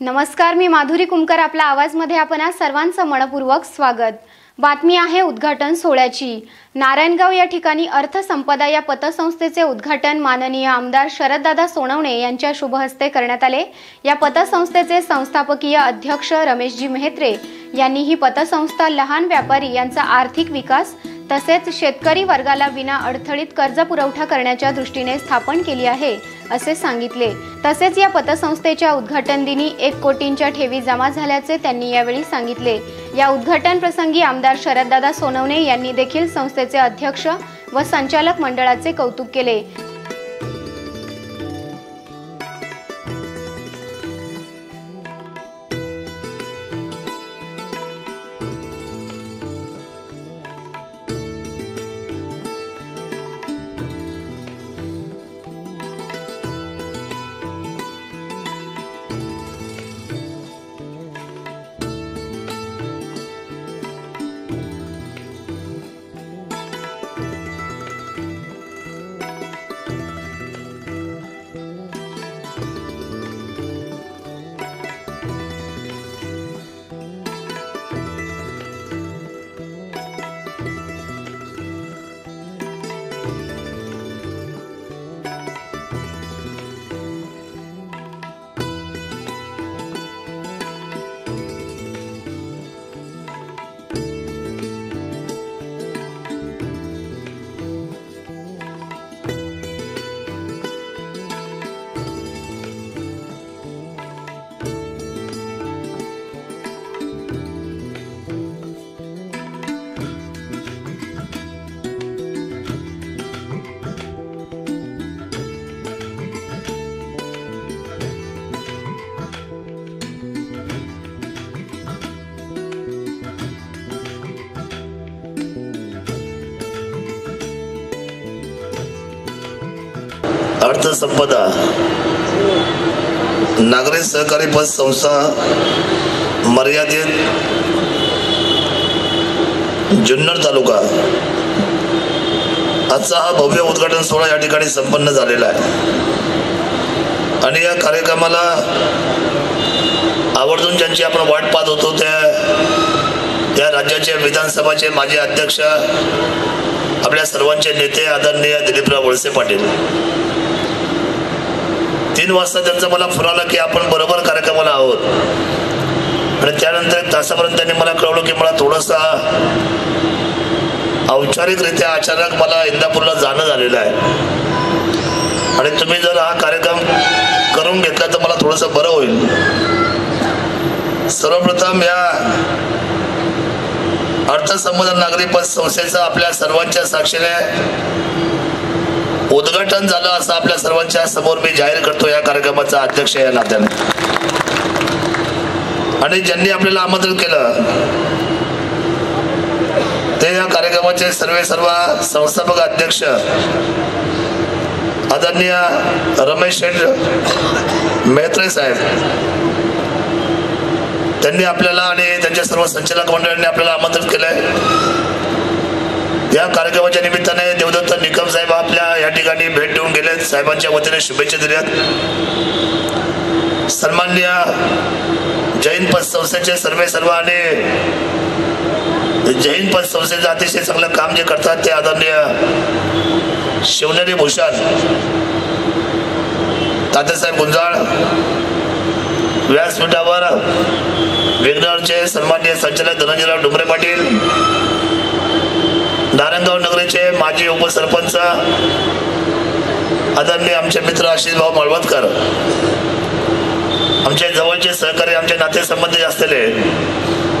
नमस्कार मी माधुरी कुमकर आपला आवाजमध्ये आपण आज सर्वांचं मनपूर्वक स्वागत. बातमी आहे उद्घाटन सोहळ्याची. नारायणगाव या ठिकाणी अर्थसंपदा या पतसंस्थेचे उद्घाटन माननीय आमदार शरददादा सोनवणे यांच्या शुभ हस्ते करण्यात आले. या पतसंस्थेचे संस्थापकीय अध्यक्ष रमेशजी मेहत्रे यांनी ही पतसंस्था लहान व्यापारी यांचा आर्थिक विकास तसेच शेतकरी वर्गाला विना अडथळीत कर्ज पुरवठा करण्याच्या दृष्टीने स्थापन केली आहे असे सांगितले. तसेच या पतसंस्थेच्या उद्घाटन दिनी एक कोटींच्या ठेवी जमा झाल्याचे त्यांनी यावेळी सांगितले. या उद्घाटन प्रसंगी आमदार शरददादा सोनवणे यांनी देखील संस्थेचे अध्यक्ष व संचालक मंडळाचे कौतुक केले. अर्थसंपदा नागरी सहकारी पतसंस्था मर्यादित जुन्नर तालुका. आजचा हा भव्य उद्घाटन सोहळा या ठिकाणी संपन्न झालेला आहे. आणि या कार्यक्रमाला आवर्जून ज्यांची आपण वाट पाहत होतो त्या या राज्याचे विधानसभाचे माजी अध्यक्ष आपल्या सर्वांचे नेते आदरणीय दिलीपराव वळसे पाटील. तीन वाजता त्यांचा मला फोन आला की आपण बरोबर कार्यक्रमाला आहोत. आणि त्यानंतर एक तासापर्यंत त्यांनी मला कळवलं की मला थोडंसं औपचारिकरित्या अचानक मला इंदापूरला जाणं झालेलं आहे. आणि तुम्ही जर हा कार्यक्रम करून घेतला तर मला थोडंसं बरं होईल. सर्वप्रथम या अर्थसंबंध नागरी पतसंस्थेचं आपल्या सर्वांच्या साक्षीने उद्घाटन झालं असं आपल्या सर्वांच्या समोर मी जाहीर करतो या कार्यक्रमाचा अध्यक्ष या नात्याने. आणि ज्यांनी आपल्याला आमंत्रित केलं ते या कार्यक्रमाचे सर्वे सर्व संस्थापक अध्यक्ष आदरणीय रमेश शेठ मेहत्रे साहेब त्यांनी आपल्याला आणि त्यांच्या सर्व संचालक मंडळांनी आपल्याला आमंत्रित केलंय. या कार्यक्रमाच्या निमित्ताने देवदत्त निकम साहेब आपल्या या ठिकाणी भेट देऊन गेले. साहेबांच्या वतीने शुभेच्छा दिल्यात. सन्माननीय जैन पद संस्थेचे सर्वे सर्व आणि जैन पद संस्थेचं अतिशय चांगलं काम जे करतात ते आदरणीय शिवनेरी भूषण तात्यासाहेब गुंजाळ व्यासपीठावर विघ्नरचे सन्मान्य संचालक धनंजयराव डुमरे पाटील नारायणगाव नगरीचे माजी उपसरपंच आदरणीय आमचे मित्र आशिष भाऊ मळवतकर. आमचे जवळचे सहकारी आमचे नातेसंबंधी असलेले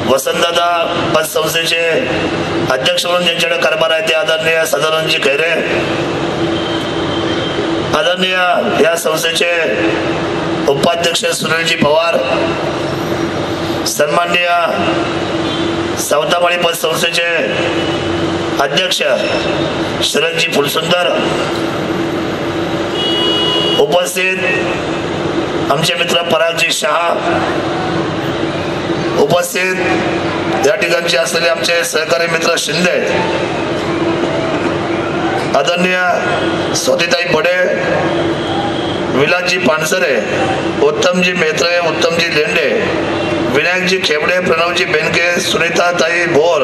वसंतदादा पतसंस्थेचे अध्यक्ष म्हणून ज्यांच्याकडे कारभार आहे ते आदरणीय सदानंदजी खैरे. आदरणीय या संस्थेचे उपाध्यक्ष सुनीलजी पवार. सन्माननीय सावतामाळी पतसंस्थेचे अध्यक्ष शरदजी फुलसुंदर उपस्थित आमचे मित्र परागजी शहा उपस्थित या ठिकाणचे असलेले आमचे सहकारी मित्र शिंदे आदरणीय स्वातीताई बडे विलासजी पानसरे उत्तमजी मेत्रे उत्तमजी लेंडे विनायकजी खेबडे प्रणवजी बेनके सुनीताताई भोर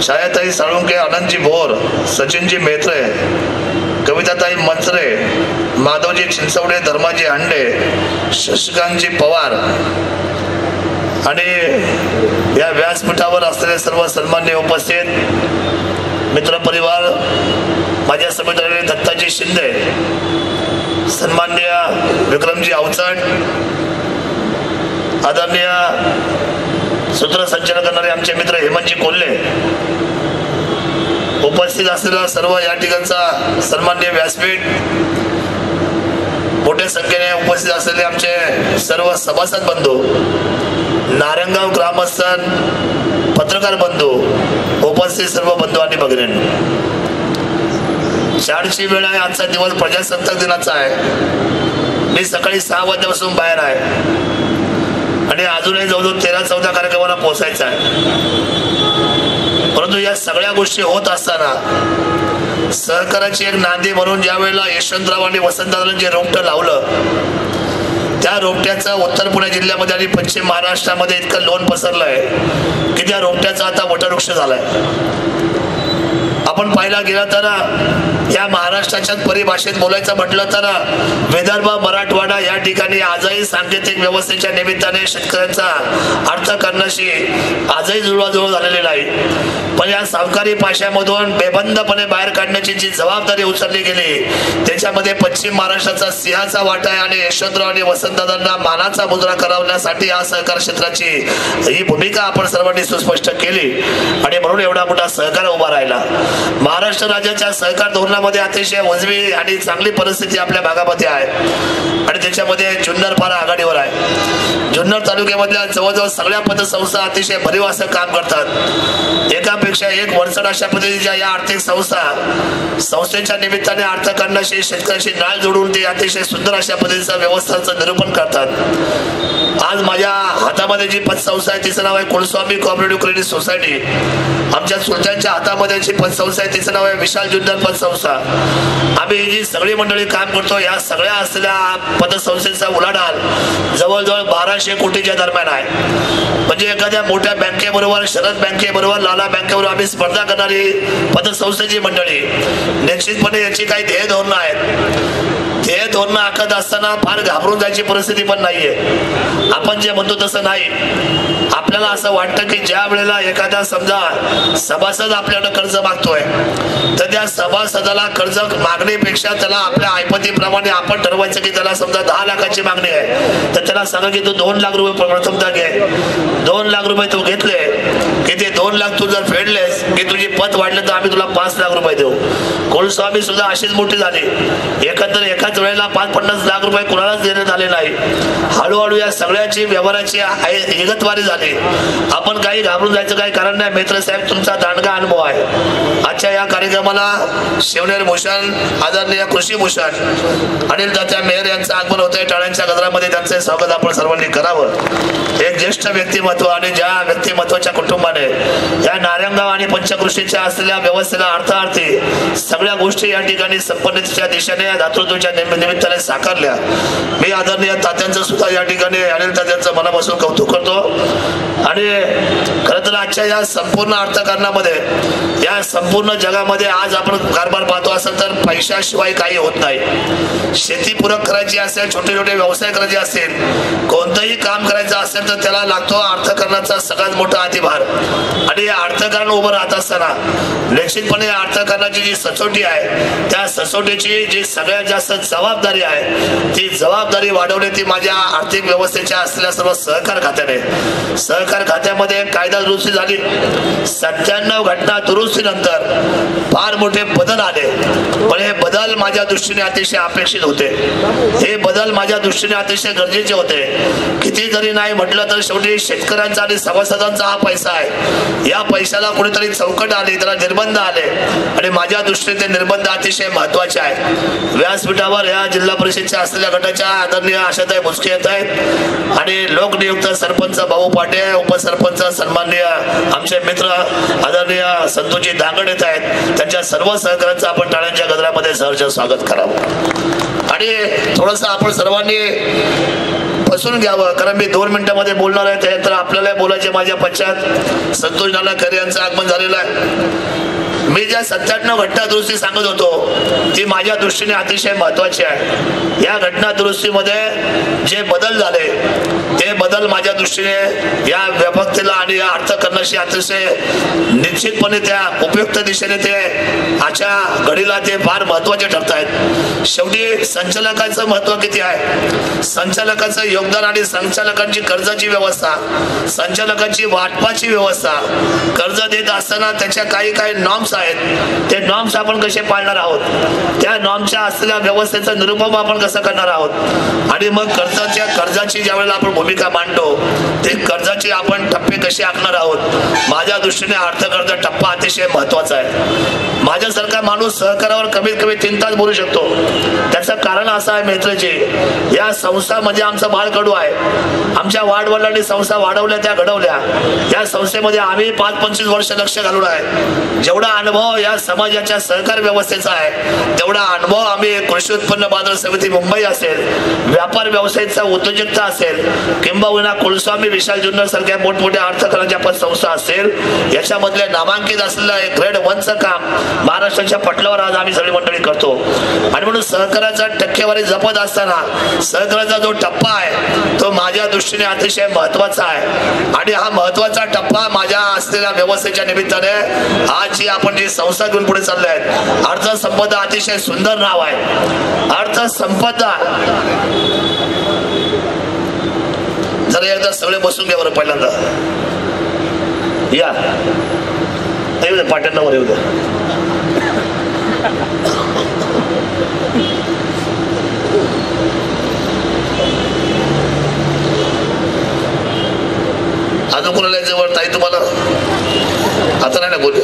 छायाताई साळुंके आनंदजी भोर सचिनजी मेत्रे कविताताई मंत्रे माधवजी चिंचवडे धर्माजी हांडे शशिकांतजी पवार आणि या व्यासपीठावर असलेले सर्व सन्मान्य उपस्थित मित्रपरिवार माझ्या समितीने दत्ताजी शिंदे सन्मान्य विक्रमजी अवचट आदरणीय सूत्रसंचालन करणारे आमचे मित्र हेमंतजी कोल्हे उपस्थित असलेला सर्व या ठिकाणचा सन्मान्य व्यासपीठ मोठ्या संख्येने उपस्थित असलेले आमचे सर्व सभासद बंधू नारंगाव ग्रामस्थान पत्रकार बंधू उपस्थित सर्व बंधू आणि भगिनी. चारची वेळ आहे आजचा दिवस प्रजासत्ताक दिनाचा आहे. मी सकाळी सहा वाजल्यापासून बाहेर आहे. आणि अजूनही जवळजवळ तेरा चौदा कार्यक्रमाला पोहोचायचं आहे. परंतु या सगळ्या गोष्टी होत असताना सहकाराची एक नांदी म्हणून ज्या वेळेला यशवंतराव आणि वसंतदादांनी जे रोपटं लावलं त्या रोपट्याचं उत्तर पुणे जिल्ह्यामध्ये आणि पश्चिम महाराष्ट्रामध्ये इतकं लोन पसरलं आहे की त्या रोपट्याचा आता वटवृक्ष झालाय. आपण पाहायला गेला तर या महाराष्ट्राच्या परिभाषेत बोलायचं म्हटलं तर विदर्भ मराठवाडा या ठिकाणी आजही सांकेतिक व्यवस्थेच्या निमित्ताने शेतकऱ्यांचा अर्थ करण्याशी आजही जुळवाजुळव झालेली नाही पण या सावकारी पाशामधून बेबंदपणे बाहेर काढण्याची जी जबाबदारी उचलली गेली त्याच्यामध्ये पश्चिम महाराष्ट्राचा सिंहाचा वाटा आहे आणि यशवंतराव आणि वसंतदादांना मानाचा मुद्रा करवण्यासाठी या सहकार क्षेत्राची ही भूमिका आपण सर्वांनी सुस्पष्ट केली. आणि म्हणून एवढा मोठा सहकार उभा राहिला. महाराष्ट्र राज्याच्या सहकार धोरणामध्ये अतिशय उजवी आणि चांगली परिस्थिती आपल्या भागामध्ये आहे. आणि त्याच्यामध्ये जुन्नर फार आघाडीवर आहे. जुन्नर तालुक्यामधल्या जवळजवळ सगळ्या पतसंस्था अतिशय भरीव असं काम करतात. एकापेक्षा एक वरचढ अशा पद्धतीच्या या आर्थिक संस्था संस्थेच्या निमित्ताने अर्थ शेतकऱ्याशी नाळ जोडून ते अतिशय सुंदर अशा पद्धतीचं व्यवस्थांचं निरूपण करतात. आज माझ्या हातामध्ये जी पतसंस्था आहे तिचं नाव आहे कुलस्वामी कॉपरेटिव्ह क्रेडिट सोसायटी. आमच्या सुलतांच्या हातामध्ये जी पतसंस्था आहे तिचं नाव आहे विशाल जुन्नर पतसंस्था. आम्ही ही जी सगळी मंडळी काम करतो या सगळ्या असलेल्या पतसंस्थेचा उलाढाल जवळजवळ बाराशे कोटीच्या दरम्यान आहे. म्हणजे एखाद्या मोठ्या बँकेबरोबर शरद बँकेबरोबर लाला बँकेबरोबर आम्ही स्पर्धा करणारी पतसंस्थेची मंडळी. निश्चितपणे याची काही ध्येय धोरणं आहेत. धोरणं आखत असताना फार घाबरून जायची परिस्थिती पण नाहीये. आपण जे म्हणतो तसं नाही. आपल्याला असं वाटतं की ज्या वेळेला एखादा समजा सभासद आपल्याकडे कर्ज मागतोय तर त्या सभासदाला कर्ज मागणीपेक्षा त्याला आपल्या ऐपतीप्रमाणे आपण ठरवायचं की त्याला समजा दहा लाखाची मागणी आहे तर त्याला सांगा की तू दोन लाख रुपये प्रथमता घे. दोन लाख रुपये तू घेतले की ते दोन लाख तू जर फेडलेस की तुझी पत वाढले तर आम्ही तुला पाच लाख रुपये देऊ. कोळस्वामी सुद्धा अशीच मोठी झाली. एकंदर एकाच वेळेला पाच पन्नास लाख रुपये कुणालाच देण्यात आले नाही. हळूहळू या सगळ्याची व्यवहाराची एकतवारी झाली. आपण काही घाबरून जायचं काही कारण नाही. मित्र साहेब तुमचा दांडगा अनुभव आहे. आजच्या या कार्यक्रमाला शिवनेर भूषण आदरणीय कृषी भूषण अनिल दात्या मेहर यांचं आगमन होतंय. टाळ्यांच्या गजरामध्ये त्यांचे स्वागत आपण सर्वांनी करावं. एक ज्येष्ठ व्यक्तिमत्व आणि ज्या व्यक्तिमत्वाच्या कुटुंबाने या नारायणगाव आणि पंचकृषीच्या असलेल्या व्यवस्थेला अर्थार्थी सगळ्या सगळ्या गोष्टी या ठिकाणी संपन्नतेच्या दिशेने दातृत्वाच्या निमित्ताने साकारल्या. मी आदरणीय तात्यांचं सुद्धा या ठिकाणी अनिल तात्यांचं मनापासून कौतुक करतो. आणि खरं तर आजच्या या संपूर्ण अर्थकारणामध्ये या संपूर्ण जगामध्ये आज आपण कारभार पाहतो असेल तर पैशाशिवाय काही होत नाही. शेतीपूरक करायची असेल छोटे छोटे व्यवसाय करायचे असतील कोणतंही काम करायचं असेल तर त्याला लागतो अर्थकारणाचा सगळ्यात मोठा अतिभार. आणि या अर्थकारण उभं राहत असताना निश्चितपणे अर्थकारणाची जी सचोट आहे. त्या ससोटीची जी सगळ्यात जास्त जबाबदारी आहे ती जबाबदारी वाढवणे ती माझ्या आर्थिक व्यवस्थेच्या असलेल्या सर्व सहकार खात्याने. सहकार खात्यामध्ये कायदा दुरुस्ती झाली. सत्त्याण्णव घटना दुरुस्तीनंतर फार मोठे बदल आले. पण हे बदल माझ्या दृष्टीने अतिशय अपेक्षित होते. हे बदल माझ्या दृष्टीने अतिशय गरजेचे होते. किती जरी नाही म्हटलं तर शेवटी शेतकऱ्यांचा आणि सभासदांचा हा पैसा आहे. या पैशाला कुठेतरी चौकट आली त्याला निर्बंध आले. आणि माझ्या दृष्टीने ते निर्बंध अतिशय महत्त्वाचे आहेत. व्यासपीठावर या जिल्हा परिषदच्या असलेल्या गटाच्या आदरणीय आशाताई भुसके येत आहेत. आणि लोकनियुक्त सरपंच भाऊ पाटे उपसरपंच सन्माननीय आमचे मित्र आदरणीय संतोजी दांगड येत आहेत. त्यांच्या सर्व सहकार्यांचं आपण टाळ्यांच्या गजरामध्ये सहर्ष स्वागत करावं. आणि थोडंसं आपण सर्वांनी बसून घ्यावं कारण मी दोन मिनिटांमध्ये बोलणार आहे त्यानंतर आपल्याला बोलायचे माझ्या पश्चात. संतोष नाना खरे यांचं आगमन झालेलं आहे. मी ज्या सत्त्याण्णव घटना दुरुस्ती सांगत होतो ती माझ्या दृष्टीने अतिशय महत्वाची आहे. या घटना दुरुस्तीमध्ये जे बदल झाले बदल माझ्या दृष्टीने या व्यापकतेला आणि या अर्थकरणाशी अतिशय निश्चितपणे त्या उपयुक्त दिशेने ते आजच्या घडीला ते फार महत्त्वाचे ठरत आहेत शेवटी संचालकांचं महत्त्व किती आहे? संचालकाचं योगदान आणि संचालकांची कर्जाची व्यवस्था संचालकांची वाटपाची व्यवस्था कर्ज देत असताना त्याच्या काही काही नॉर्म्स आहेत. ते नॉर्म्स आपण कसे पाळणार आहोत? त्या नॉर्मच्या असलेल्या व्यवस्थेचं निरुपम आपण कसं करणार आहोत? आणि मग कर्जाच्या कर्जाची ज्या वेळेला आपण भूमिका मांडतो ते कर्जाचे आपण टप्पे कसे आखणार आहोत? माझ्या दृष्टीने अर्थकर्ज टप्पा अतिशय महत्त्वाचा आहे. माझ्या सारखा माणूस सहकारावर कमीत कमी तीन तास बोलू शकतो. त्याचं कारण असं आहे मित्रजी या संस्था म्हणजे आमचं बाळकडू आहे. आमच्या वाढवडिलांनी संस्था वाढवल्या त्या घडवल्या. या संस्थेमध्ये आम्ही पाच पंचवीस वर्ष लक्ष घालून आहे. जेवढा अनुभव या समाजाच्या सहकार व्यवस्थेचा आहे तेवढा अनुभव आम्ही कृषी उत्पन्न बाजार समिती मुंबई असेल व्यापार व्यवसायाचा उद्योजकता असेल किंबहुना कुलस्वामी विशाल जुन्नर सारख्या मोठमोठ्या अर्थकारणाच्या पण संस्था असेल याच्यामधले नामांकित असलेलं एक ग्रेड वनचं काम महाराष्ट्राच्या पटलावर आज आम्ही सगळी मंडळी करतो. आणि म्हणून सहकाराचा टक्केवारी जपत असताना सहकाराचा जो टप्पा आहे तो माझ्या दृष्टीने अतिशय महत्त्वाचा आहे. आणि हा महत्त्वाचा टप्पा माझ्या असलेल्या व्यवस्थेच्या निमित्ताने आज जी आपण जी संस्था घेऊन पुढे चालले आहेत. अर्थसंपदा अतिशय सुंदर नाव आहे. अर्थसंपदा. जरा एकदा सगळे बसून घ्या बरं पहिल्यांदा. या. येऊ पाट्यांना वर येऊ द्या. अजून कोणाला जवळ ताई तुम्हाला? आता नाही ना बोल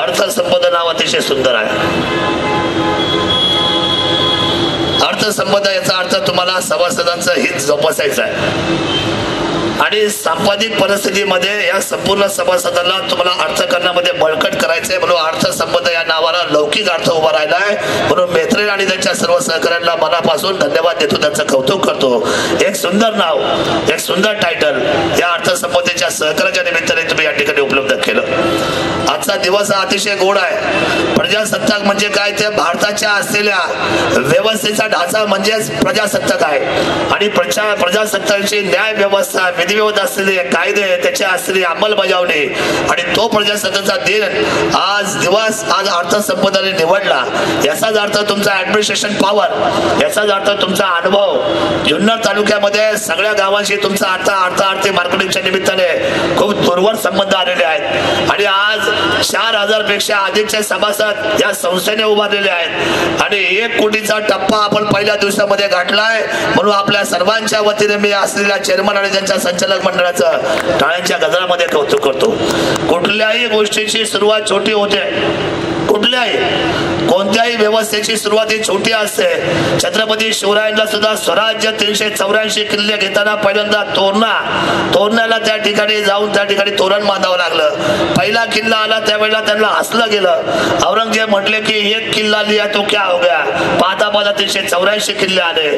अर्थसंबंध नाव अतिशय सुंदर आहे. अर्थसंपदा याचा अर्थ तुम्हाला सभासदांचं हित जोपासायचं आहे. आणि संपादित परिस्थितीमध्ये या संपूर्ण सभासदांना तुम्हाला अर्थकारणामध्ये बळकट करायचंय म्हणून अर्थसंपदा या नावाला लौकिक अर्थ उभा राहिला आहे म्हणून मेत्रे आणि त्यांच्या सर्व सहकाऱ्यांना मनापासून धन्यवाद देतो त्यांचं कौतुक करतो. एक सुंदर नाव एक सुंदर टायटल या अर्थसंबंधीच्या सहकार्याच्या निमित्ताने तुम्ही या ठिकाणी उपलब्ध आजचा दिवस हा अतिशय गोड आहे. प्रजासत्ताक म्हणजे काय? ते भारताच्या असलेल्या व्यवस्थेचा ढाचा म्हणजेच प्रजासत्ताक आहे. आणि प्रजा प्रजासत्ताकाची न्याय व्यवस्था विधिव्यवत असलेले कायदे त्याची असलेली अंमलबजावणी आणि तो प्रजासत्ताचा दिन आज दिवस आज अर्थसंपदाने निवडला. याचाच अर्थ तुमचा ऍडमिनिस्ट्रेशन पॉवर याचाच अर्थ तुमचा अनुभव. जुन्नर तालुक्यामध्ये सगळ्या गावांशी तुमचा आता अर्थ आर्थिक मार्केटिंगच्या निमित्ताने खूप दूरवर संबंध आलेले आहेत. आणि आज चार हजारपेक्षा अधिकचे सभासद या संस्थेने उभारलेले आहेत. आणि एक कोटीचा टप्पा आपण पहिल्या दिवसामध्ये गाठलाय. म्हणून आपल्या सर्वांच्या वतीने मी असलेल्या चेअरमन आणि त्यांच्या संचालक मंडळाचं टाळ्यांच्या गजरामध्ये कौतुक करतो. कुठल्याही गोष्टीची सुरुवात छोटी होते. कुठल्याही. कोणत्याही व्यवस्थेची सुरुवात ही छोटी असते. छत्रपती शिवरायांना सुद्धा स्वराज्य तीनशे चौऱ्याऐंशी किल्ले घेताना पहिल्यांदा तोरणा तोरणाला त्या ठिकाणी जाऊन त्या ठिकाणी तोरण बांधावं लागलं. पहिला किल्ला आला त्यावेळेला त्यांना हसलं गेलं. औरंगजेब म्हटले की एक किल्ला लिया तो क्या हो गया? पाहता पाहता तीनशे चौऱ्याऐंशी किल्ले आले.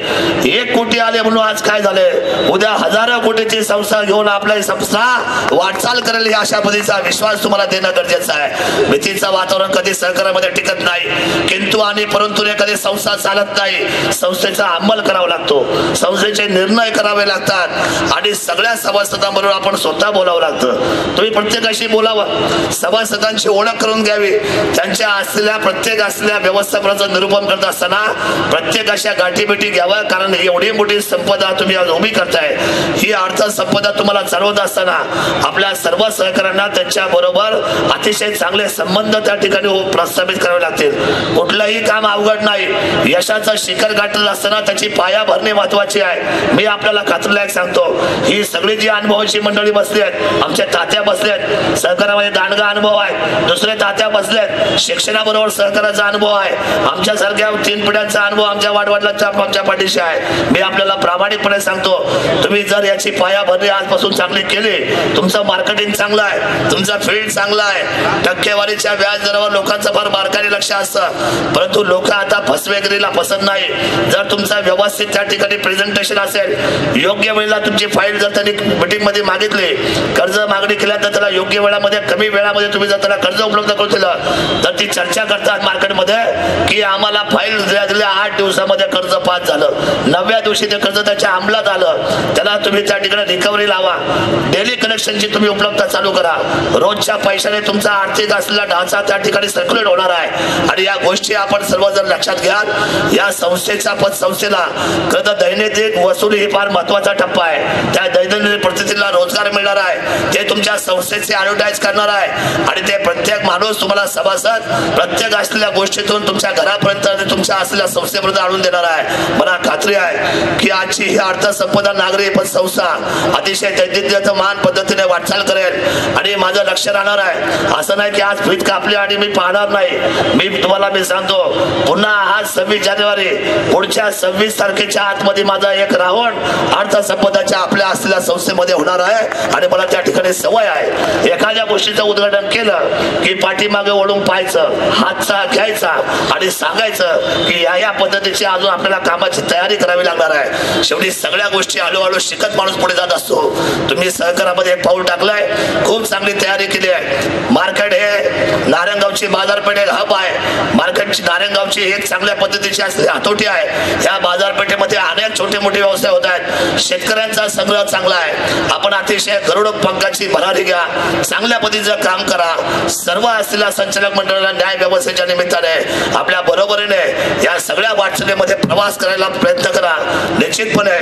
एक कोटी आले म्हणून आज काय झाले? उद्या हजारो कोटीची संस्था घेऊन आपला संस्था वाटचाल करेल अशा पद्धतीचा विश्वास तुम्हाला देणं गरजेचं आहे. भीतीचं वातावरण कधी सहकारामध्ये टिकत नाही. किंतु आणि परंतु एखादी संस्था चालत नाही. संस्थेचा अंमल करावा लागतो. संस्थेचे निर्णय करावे लागतात. आणि सगळ्या सभासदांबरोबर आपण स्वतः बोलावं लागतं. तुम्ही प्रत्येकाशी बोलावं. सभासदांची ओळख करून घ्यावी. त्यांच्या असलेल्या प्रत्येक असलेल्या व्यवस्थापनाचं निरूपण करत असताना प्रत्येकाच्या गाठीभेटी घ्यावा. कारण एवढी मोठी संपदा तुम्ही आज उभी करताय. ही अर्थ संपदा तुम्हाला चालवत असताना आपल्या सर्व सहकाऱ्यांना त्यांच्या बरोबर अतिशय चांगले संबंध त्या ठिकाणी हो- प्रस्थापित करावे लागतील. कुठलंही काम अवघड नाही. यशाचं शिखर गाठलं असताना त्याची पाया भरणे महत्वाची आहे. मी आपल्याला खात्रीलायक सांगतो ही सगळी जी अनुभवाची मंडळी बसली आहेत आमच्या तात्या बसले आहेत सहकारामध्ये दांडगा अनुभव आहे. दुसरे तात्या बसले आहेत शिक्षणाबरोबर सहकाराचा अनुभव आहे. आमच्यासारख्या तीन पिढ्यांचा अनुभव आमच्या वाडवडिलांच्या आमच्या पाठीशी आहे. मी आपल्याला प्रामाणिकपणे सांगतो तुम्ही जर याची पाया भरणी आजपासून चांगली केली तुमचं मार्केटिंग चांगलं आहे तुमचा फील्ड चांगला आहे. टक्केवारीच्या व्याज दरावर लोकांचं फार बारकाने लक्ष असतं. परंतु लोक आता फसवेगिरीला पसंत नाही. जर तुमचा व्यवस्थित त्या ठिकाणी प्रेझेंटेशन असेल योग्य वेळेला तुमची फाईल जर त्यांनी मिटिंगमध्ये मागितली कर्ज मागणी केल्या तर त्याला योग्य वेळामध्ये कमी वेळामध्ये तुम्ही जर त्याला कर्ज उपलब्ध करून दिलं तर ती चर्चा करतात मार्केटमध्ये की आम्हाला फाईल दिल्या आठ दिवसामध्ये कर्ज पास झालं. नवव्या दिवशी ते कर्ज त्याच्या अंमलात आलं. त्याला तुम्ही त्या ठिकाणी रिकव्हरी लावा. डेली कनेक्शनची तुम्ही उपलब्धता चालू करा. रोजच्या पैशाने तुमचा आर्थिक असलेला ढाचा त्या ठिकाणी सर्क्युलेट होणार आहे. आणि या गोष्टी आपण सर्वजण लक्षात घ्या या संस्थेचा संस्थेच्या पतसंस्थेला खरं तर दैनंदिन वसुली ही फार महत्त्वाचा टप्पा आहे. त्या दैनंदिन परिस्थितीला रोजगार मिळणार आहे. ते तुमच्या संस्थेचे ॲडव्हर्टाईज करणार आहे. आणि ते प्रत्येक माणूस तुम्हाला सभासद प्रत्येक असलेल्या गोष्टीतून तुमच्या घरापर्यंत आणि तुमच्या असलेल्या संस्थेपर्यंत आणून देणार आहे. मला खात्री आहे की आजची ही अर्थसंपदा नागरी पतसंस्था अतिशय दैदित्याचं मान पद्धतीने वाटचाल करेल. आणि माझं लक्ष राहणार आहे. असं नाही की आज फीत कापली आणि मी पाहणार नाही. मी तुम्हाला मी सांगतो पुन्हा आज सव्वीस जानेवारी पुढच्या सव्वीस तारखेच्या आतमध्ये माझा एक रावण अर्थसंपदाच्या आपल्या असलेल्या संस्थेमध्ये होणार आहे आणि मला त्या ठिकाणी सवय आहे. एखाद्या गोष्टीचं उद्घाटन केलं की पाठीमागे ओढून पाहायचं हातचा घ्यायचा आणि सांगायचं की या या पद्धतीची अजून आपल्याला कामाची तयारी करावी लागणार आहे. शेवटी सगळ्या गोष्टी हळूहळू शिकत माणूस पुढे जात असतो. तुम्ही सहकारामध्ये एक पाऊल टाकलंय खूप चांगली तयारी केली आहे. मार्केट हे नारायणगावची बाजारपेठ हब आहे. मार्केटची नारायणगावची एक चांगल्या पद्धतीची असलेली हातोटी आहे. या बाजारपेठेमध्ये अनेक छोटे मोठे व्यवसाय होत आहेत. शेतकऱ्यांचा संग्रह चांगला आहे. आपण अतिशय गरुड पंखाची भरारी घ्या. चांगल्या पद्धतीचं काम करा. सर्व असलेल्या संचालक मंडळाला न्याय व्यवस्थेच्या निमित्ताने आपल्या बरोबरीने या सगळ्या वाटचालीमध्ये प्रवास करायला प्रयत्न करा. निश्चितपणे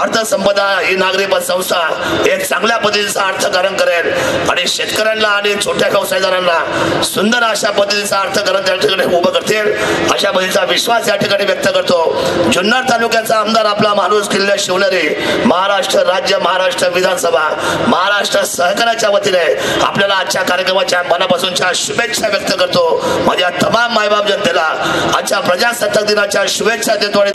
अर्थसंपदा ही नागरी संस्था एक चांगल्या पद्धतीचं अर्थकारण करेल. आणि शेतकऱ्यांना आणि छोट्या व्यवसायदारांना सुंदर अशा पद्धतीचा अर्थकारण त्या ठिकाणी उभं करतील. अशा पद्धतीचा विश्वास या ठिकाणी व्यक्त करतो. जुन्नर तालुक्याचा आमदार आपला माणूस किल्ले शिवनेरी महाराष्ट्र राज्य महाराष्ट्र विधानसभा महाराष्ट्र सहकाराच्या वतीने आपल्याला आजच्या कार्यक्रमाच्या मनापासूनच्या शुभेच्छा व्यक्त करतो. माझ्या तमाम मायबाप जनतेला आजच्या प्रजासत्ताक दिनाच्या शुभेच्छा देतो आणि